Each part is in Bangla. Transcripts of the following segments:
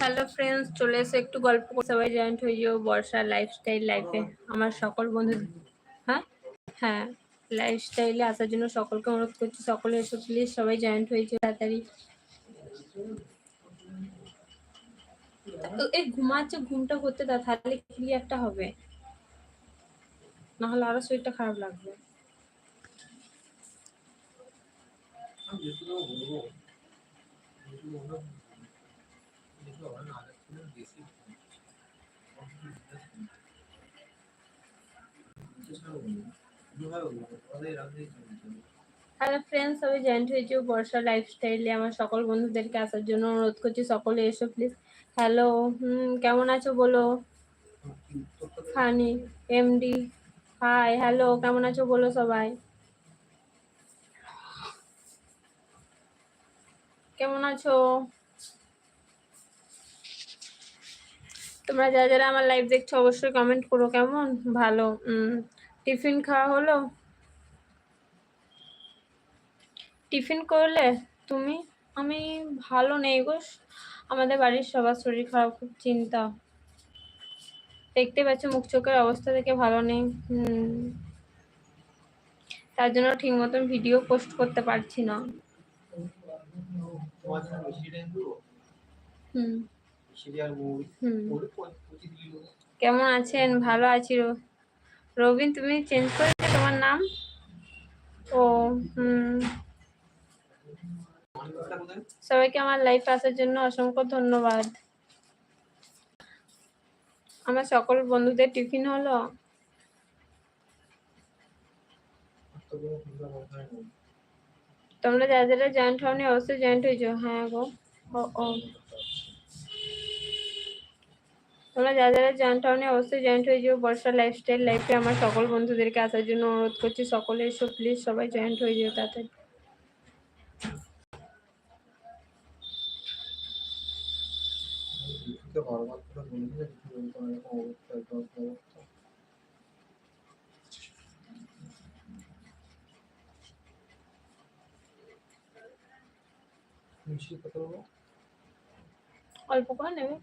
হ্যালো ফ্রেন্ডস চলে এসে একটু গল্প সবাই জয়েন্ট হয়ে যাও বর্ষার লাইফস্টাইল লাইফে আমার সকল বন্ধু হ্যাঁ? হ্যাঁ লাইফস্টাইলে আসার জন্য সকলকে অনুরোধ করছি, সকলে এসে প্লিজ সবাই জয়েন্ট হয়েছে তাড়াতাড়ি। এই ঘুমাচ্ছে, ঘুমটা করতে দাও, তাহলে একটা হবে? নাহলে আরও শরীরটা খারাপ লাগবে। হ্যালো ফ্রেন্ডস সবাই জয়েন্ট হয়েছে বর্ষা লাইফস্টাইলে আমার সকল বন্ধুদেরকে আসার জন্য অনুরোধ করছি, সকলে এসো প্লিজ হ্যালো হুম, কেমন আছো বলো? ফানি এমডি হাই হ্যালো কেমন আছো বলো সবাই? কেমন আছো? তোমরা যারা যারা আমার লাইভ দেখছ, অবশ্যই কমেন্ট করো, কেমন? ভালো টিফিন খাওয়া হলো? টিফিন করলে তুমি? আমি ভালো নেই গো। আমাদের বাড়ির সবার শরীর খারাপ খুব চিন্তা। দেখতে পাচ্ছ মুখ চোখের অবস্থা থেকে ভালো নেই। হুম। তার জন্য ঠিক মতন ভিডিও পোস্ট করতে পারছি না। হুম। কেমন আছেন? ভালো আছি রবিন, তুমি চেঞ্জ করেছ তোমার নাম? ও, হুম। সবাইকে আমার লাইফ আসার জন্য অসংখ্য ধন্যবাদ। আমার সকল বন্ধুদের টিফিন হলো? তোমরা যারা যারা জয়েন্ট হওনি, অবশ্যই জয়েন্ট হয়েছো হ্যাঁ গো। ও ও। তোমরা যারা যারা জয়েন্ট হওনি অবশ্যই জয়েন্ট হয়ে যাও বর্ষা লাইফস্টাইল লাইফে আমার সকল বন্ধুদেরকে আসার জন্য অনুরোধ করছি সকলে এসো প্লিজ সবাই জয়েন্ট হয়ে যাও তাড়াতাড়ি। অল্প করে নেবে।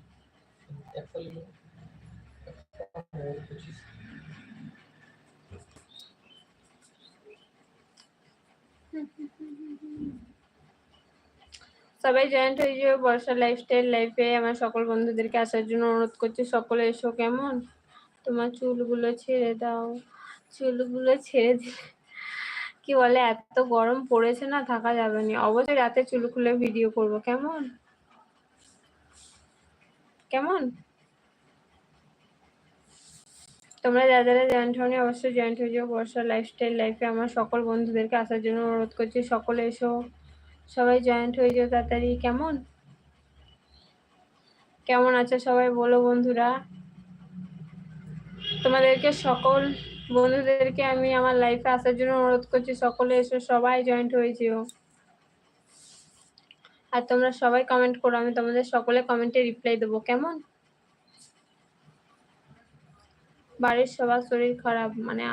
সবাই জয়েন্ট হয়ে যাবে বর্ষা লাইফস্টাইল লাইফে আমার সকল বন্ধুদেরকে আসার জন্য অনুরোধ করছি, সকলে এসো কেমন? তোমার চুলগুলো ছেড়ে দাও, চুলগুলো ছেড়ে দিলে কি বলে, এত গরম পড়েছে না, থাকা যাবে না। অবশ্যই রাতে চুল খুলে ভিডিও করব, কেমন? কেমন? তোমরা যারা যারা জয়েন্ট হওনি, অবশ্যই জয়েন্ট হয়ে যাও। বর্ষার লাইফস্টাইল লাইফে আমার সকল বন্ধুদেরকে আসার জন্য অনুরোধ করছি, সকলে এসো। সবাই জয়েন্ট হয়ে যাও তাড়াতাড়ি। কেমন? কেমন আছে সবাই বলো বন্ধুরা? তোমাদেরকে সকল বন্ধুদেরকে আমি আমার লাইফে আসার জন্য অনুরোধ করছি, সকলে এসো, সবাই জয়েন্ট হয়ে আর তোমরা সবাই কমেন্ট করো, আমি তোমাদের সকলে কমেন্টে রিপ্লাই দেবো, কেমন? বাড়ির সবার শরীর খারাপ মানে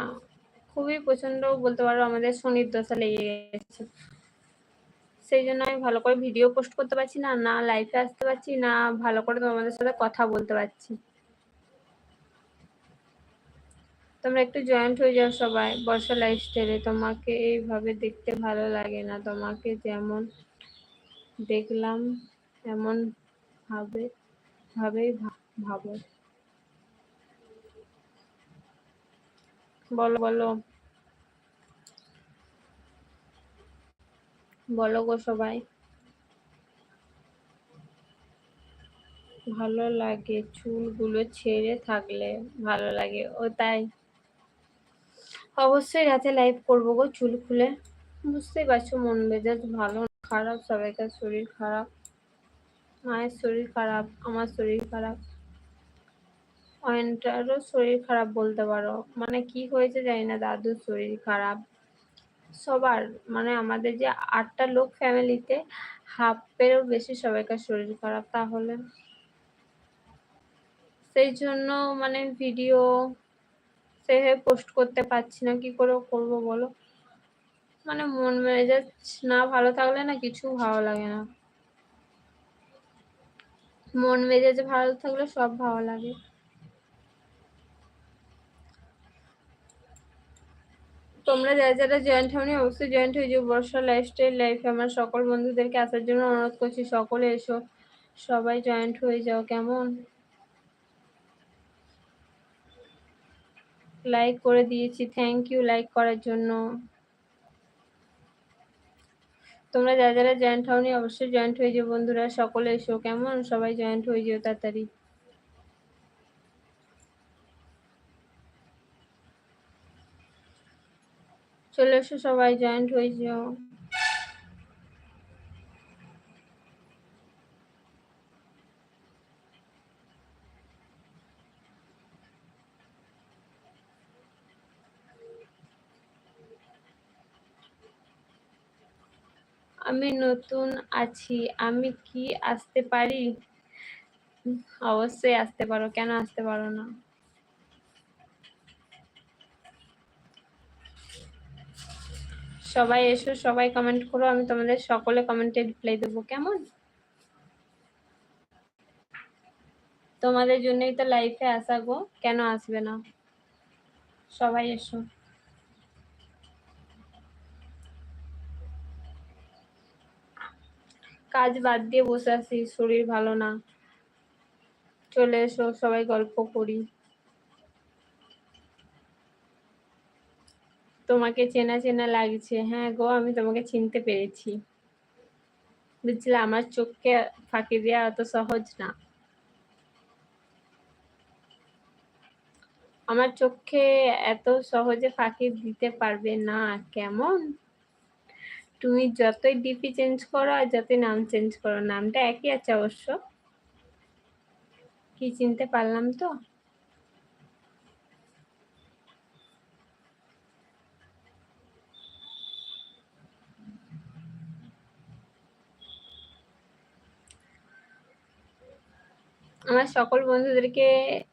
খুবই প্রচণ্ড বলতে পারো আমাদের শনির দশা লেগে গেছে। সেই জন্য আমি ভালো করে ভিডিও পোস্ট করতে পারছি না না লাইফে আসতে পারছি, না ভালো করে তোমাদের সাথে কথা বলতে পারছি। তোমরা একটু জয়েন্ট হয়ে যাও সবাই বর্ষা লাইফস্টাইলে তোমাকে এইভাবে দেখতে ভালো লাগে না, তোমাকে যেমন দেখলাম এমন ভাবে, ভাবেই ভাবো। বলো বলো। বলো গো সবাই। ভালো লাগে চুলগুলো ছেড়ে থাকলে ভালো লাগে। ও তাই। অবশ্যই রাতে লাইভ করব গো চুল খুলে। বুঝতেই পারছ, মন মেজাজ ভালো খারাপ, সবাইকার শরীর খারাপ, মায়ের শরীর খারাপ, আমার শরীর খারাপ। অয়েন্টারও শরীর খারাপ বলতে পারো। মানে কি হয়েছে জানি না, দাদুর শরীর খারাপ। সবার মানে আমাদের যে আটটা লোক ফ্যামিলিতে হাফেরও বেশি সবাইকার শরীর খারাপ তাহলে। সেই জন্য মানে ভিডিও সেভাবে পোস্ট করতে পারছি না, কি করে করব বলো? মানে মন মেজাজ না ভালো থাকলে না কিছু ভালো লাগে না। মন মেজাজ ভালো থাকলে সব ভালো লাগে। তোমরা যারা যারা জয়েন্ট হওনি, অবশ্যই জয়েন্ট হয়ে যাও। বর্ষা লাইফস্টাইল লাইফে আমার সকল বন্ধুদেরকে আসার জন্য অনুরোধ করছি, সকলে এসো। সবাই জয়েন্ট হয়ে যাও, কেমন? লাইক করে দিয়েছি থ্যাংক ইউ লাইক করার জন্য। তোমরা যারা যারা জয়েন্ট হওনি, অবশ্যই জয়েন্ট হয়ে যেও বন্ধুরা। সকলে এসো, কেমন? সবাই জয়েন্ট হয়ে যেও তাড়াতাড়ি। চলে এসো সবাই জয়েন্ট হয়ে যাও। আমি নতুন আছি, আমি কি আসতে পারি? অবশ্যই আসতে পারো, কেন আসতে পারো না? সবাই এসো, সবাই কমেন্ট করো, আমি তোমাদের সকলে কমেন্টে রিপ্লাই দেবো, কেমন? তোমাদের জন্যই তো লাইফে আসা গো, কেন আসবে না? সবাই এসো। কাজ বাদ দিয়ে বসে আছি, শরীর ভালো না। চলে এসো, সবাই গল্প করি। তোমাকে চেনা চেনা লাগছে। হ্যাঁ গো, আমি তোমাকে চিনতে পেরেছি। বুঝলে, আমার চোখকে ফাঁকি দেওয়া অত সহজ না। আমার চোখে এত সহজে ফাঁকি দিতে পারবে না, কেমন? তুমি যতই ডিপি চেঞ্জ করো আর যতই নাম চেঞ্জ করো, নামটা একই আছে অবশ্য। কি চিনতে পারলাম তো? আমার সকল বন্ধুদেরকে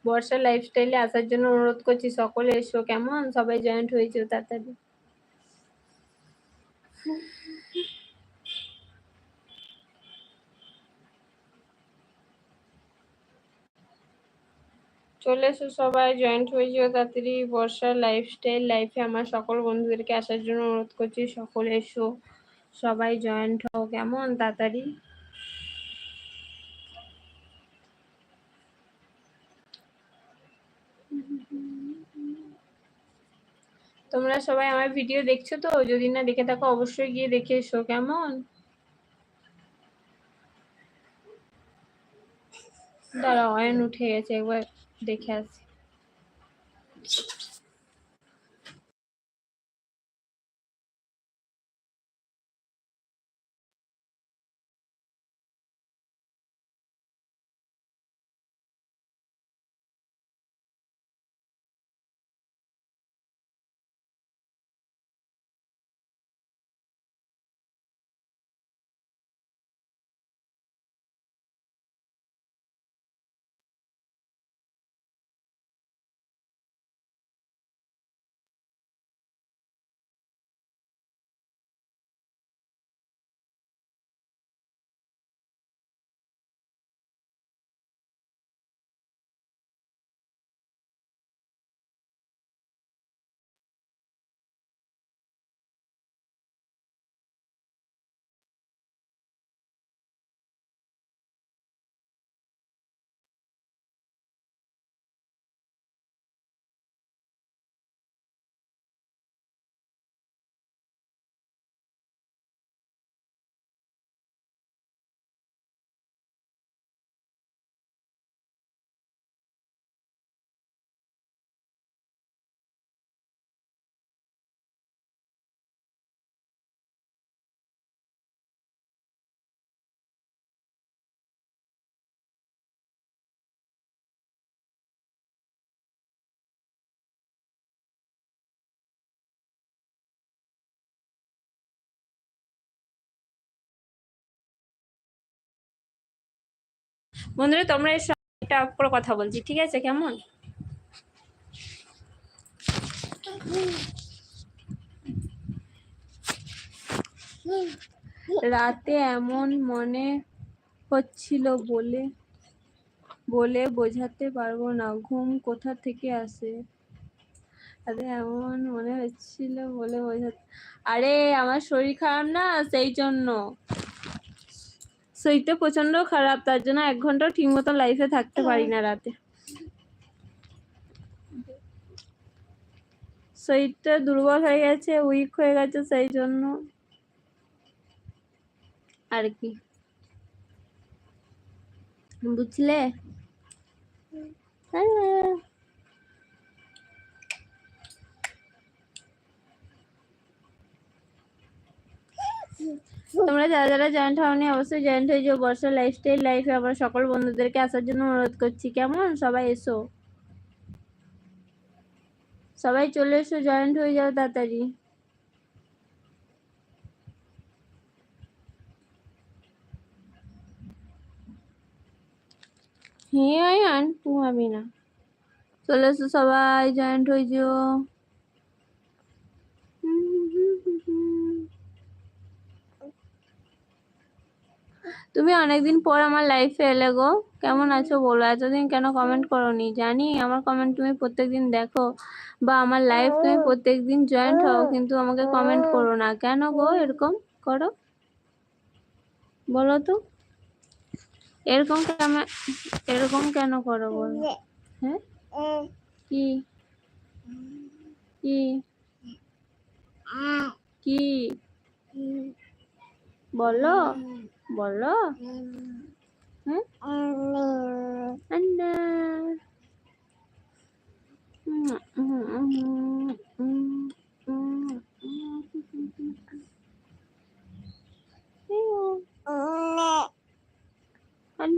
বর্ষার লাইফস্টাইলে আসার জন্য অনুরোধ করছি, সকলে এসো। কেমন? সবাই জয়েন্ট হয়েছে, তাড়াতাড়ি। চলে এসো সবাই জয়েন্ট হয়ে যেও তাড়াতাড়ি। বর্ষার লাইফস্টাইল লাইফে আমার সকল বন্ধুদেরকে আসার জন্য অনুরোধ করছি, সকলে এসো। সবাই জয়েন্ট হও, কেমন? তাড়াতাড়ি। তোমরা সবাই আমার ভিডিও দেখছ তো? যদি না দেখে থাকো, অবশ্যই গিয়ে দেখে এসো, কেমন? দাঁড়াও অয়ন উঠে গেছে একবার। দেখে আসি বন্ধুরা, তোমরা এসো, একটা করে কথা বলছি, ঠিক আছে? কেমন? রাতে এমন মনে হচ্ছিল বলে বলে বোঝাতে পারব না, ঘুম কোথা থেকে আসে? আরে এমন মনে হচ্ছিল বলে বোঝাতে আরে, আমার শরীর খারাপ না, সেই জন্য। শরীরটা প্রচণ্ড খারাপ তার জন্য এক ঘণ্টা ঠিক মতো লাইফে থাকতে পারি না রাতে। শরীরটা দুর্বল হয়ে গেছে উইক হয়ে গেছে সেই জন্য। আর কি? বুঝলে? হ্যাঁ। তোমরা যারা যারা জয়েন্ট হওনি, অবশ্যই জয়েন্ট হয়ে যাও। বর্ষার লাইফস্টাইল লাইফে আমরা সকল বন্ধুদেরকে আসার জন্য অনুরোধ করছি। কেমন? সবাই এসো। সবাই চলে এসো জয়েন্ট হয়ে যাও তাড়াতাড়ি। হ্যাঁ আয়ান ঘুমাবি না। চলে এসো সবাই জয়েন্ট হয়ে যেও। তুমি অনেকদিন পর আমার লাইফে এলে গো। কেমন আছো বলো? এতদিন কেন কমেন্ট করোনি? জানি আমার কমেন্ট তুমি প্রত্যেকদিন দেখো বা আমার লাইফ তুমি প্রত্যেকদিন জয়েন্ট হও কিন্তু আমাকে কমেন্ট করো না কেন গো এরকম? করো। বলো তো। এরকম কেন এরকম কেন করো বলো? হ্যাঁ? কি? কি? কি? বলো। বলো।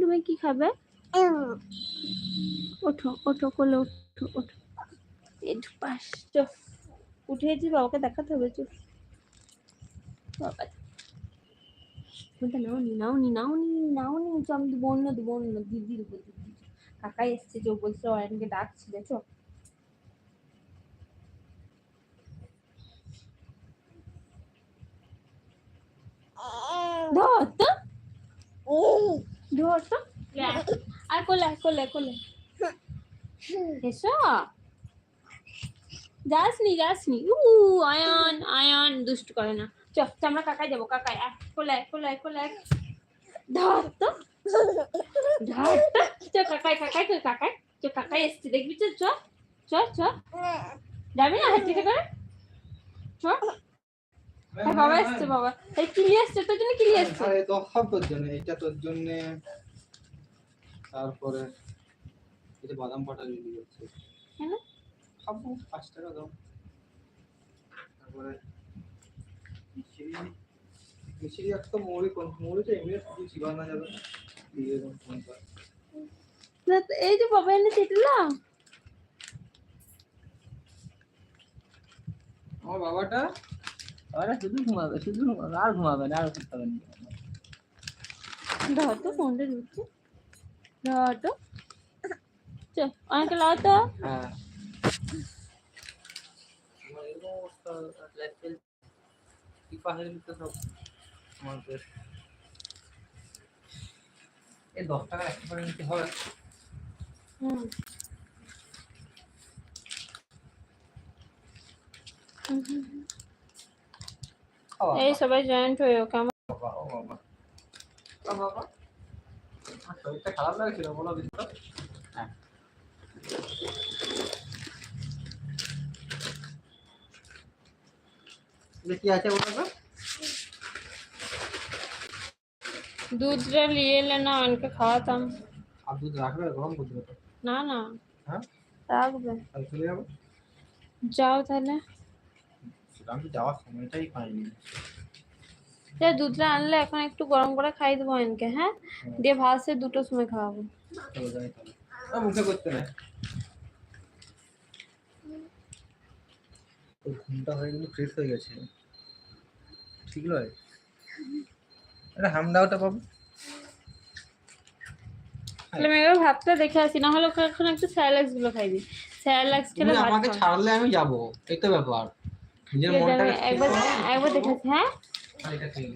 তুমি কি খাবে? ওঠো ওঠো, কোলে ওঠো ওঠো। একটু পাশ উঠেছি, বাবাকে দেখাতে হবে, চো। বাবা। ফোনটা নাওনি নাওনি নাওনি নাওনি চো আমি দেবো অন্য দেবো অন্য দিদি দেবো দিদি কাকাই এসছে বলছে অয়নকে ধর তো আর কোলে কোলে কোলে যাসনি যাসনি উ আয়ান আয়ান দুষ্ট করে না চ চ, আমরা কাকাই যাব কাকাই। আয় কোলে আয়, কোলে। ধর তো। ধর তো। চ কাকাই কাকাই কই কাকাই। চ কাকাই এসছে দেখবি চ চ চ চ যাবি না হাঁটতে করে? চ হ্যাঁ বাবা এসছে বাবা। এই কিলি এসছে তোর জন্য কিলি এসছে। আরে তো সব তোর জন্য এটা তোর জন্য। তারপরে এটা বাদাম পাটা রেডি করছে। কেন? খাব পাঁচ টাকা দাও। তারপরে মিষ্টি মিষ্টি একটা মৌরি কোন মৌরিটা এমনি শুধু চিবানো যাবে না দিয়ে দেবো ফোন কর না তো এই যে বাবা এনে চেটলা আমার বাবাটা বাবাটা শুধু ঘুমাবে শুধু ঘুমাবে আর ঘুমাবে না আর উঠতে হবে না ধর তো ফোনটা ঢুকছে ধর তো চ অনেকে লাও তো হ্যাঁ আমার এরকম অবস্থা লাইফস্টাইল কি পাহাড়ের সব এই দশ টাকা একটা করে নিতে হয়। হুম। এই সবাই জয়েন্ট হয়ে কেমন বাবা ও বাবা। বাবা। আমার শরীরটা খারাপ লাগছিল বলো দিদি তো হ্যাঁ এটা কি আছে বলো দুধটা নিয়ে এলে না অনেকে খাওয়াতাম। আর দুধ রাখবে? গরম করে তো। না না। হ্যাঁ? রাখবে। তাহলে চলে যাব। যাও তাহলে। আমি যাওয়ার সময়টাই পাইনি। যে দুধটা আনলে এখন একটু গরম করে খাই দেবো অনেকে হ্যাঁ? দিয়ে ভাত সে দুটোর সময় খাওয়াবো। মুখে করতে না ওই ঘুমটা হয়ে গেলে ফ্রেশ হয়ে গেছে। ঠিক নয়? আরে হামদাওটা পাবো তাহলে আমি এবার ভাতটা দেখে আসি না হলে এখন একটু স্যালাক্সগুলো খাইবি স্যালাক্স খেলে ভাত আমাকে ছাড়লে আমি যাব এই তো ব্যাপার। নিজের আমি একবার একবার দেখে আসি হ্যাঁ? এটা খেয়ে।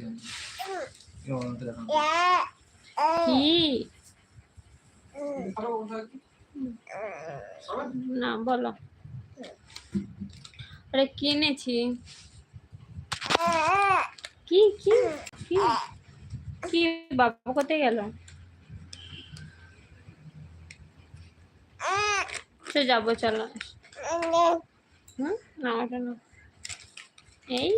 কি? এটা? না বলো। আরে কিনেছি কি কি কি কি? বাবু কোথায় গেল? সে যাব চলো। হুম না ওটা না এই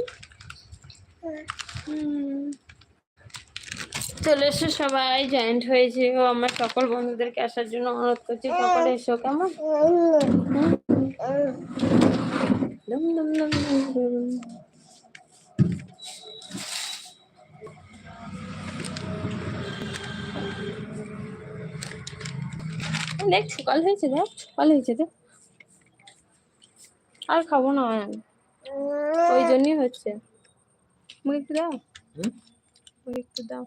চলে এসো সবাই জয়েন্ট হয়েছে। ও আমার সকল বন্ধুদেরকে আসার জন্য অনুরোধ করছি সকলে এসো কেমন? দেখ সকাল হয়েছে দেখ সকাল হয়েছে দেখ। আর খাব না আমি। ওই জন্যই হচ্ছে। মুখ একটু দাও। মুখ একটু দাও।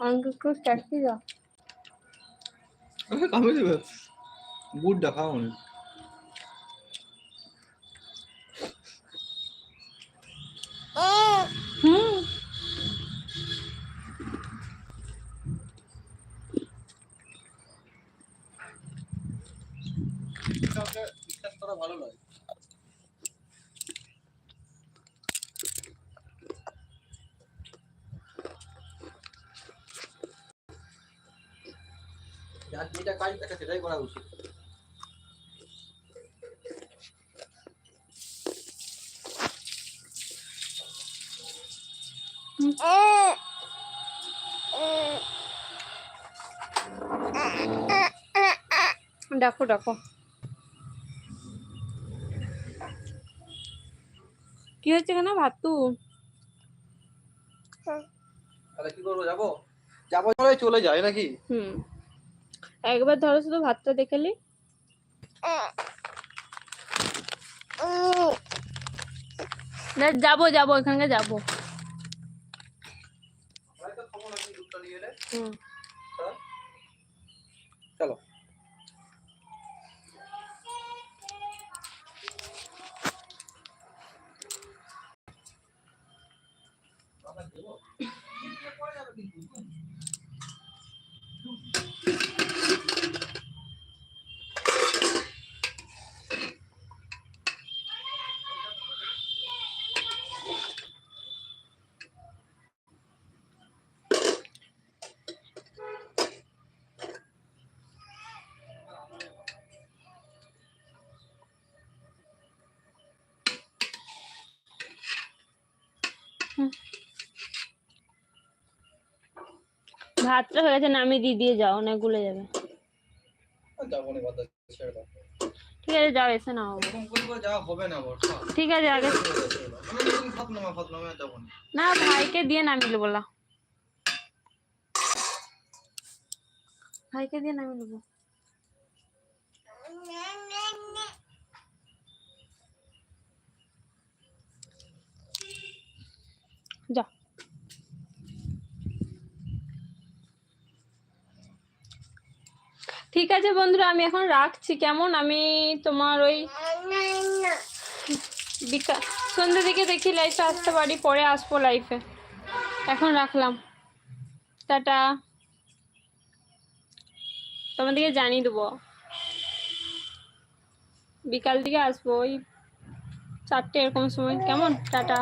আমাকে একটু দাও। কামে দেবে গুড দেখাও নি হুম বিশ্বাস করা ভালো লাগে যার যেটা কাজ তাকে সেটাই করা উচিত। ডাকো ডাকো। কি হচ্ছে কেন ভাতু? তাহলে কি করব যাব? যাব চলে যায় নাকি? হুম। একবার ধরো শুধু ভাতটা দেখেলি না। যাব যাব এখানকে যাব। হয়তো খাব নাকি দুধটা নিয়ে এলে। হুম? চলো। ভাতটা হয়ে গেছে নামিয়ে দিয়ে দিয়ে যাও না গুলে যাবে। ঠিক আছে যাও এসে নাও। ঠিক আছে আগে না। ভাইকে দিয়ে নামিয়ে বলা ভাইকে দিয়ে নামিয়ে নেব। যা। ঠিক আছে বন্ধুরা, আমি এখন রাখছি। কেমন? আমি তোমার ওই বিকাল সন্ধ্যে দিকে দেখি লাইফে আসতে পারি, পরে আসব লাইফে এখন রাখলাম। টাটা। তোমাদেরকে জানিয়ে দেবো। বিকাল দিকে আসব, ওই চারটে এরকম সময়। কেমন? টাটা।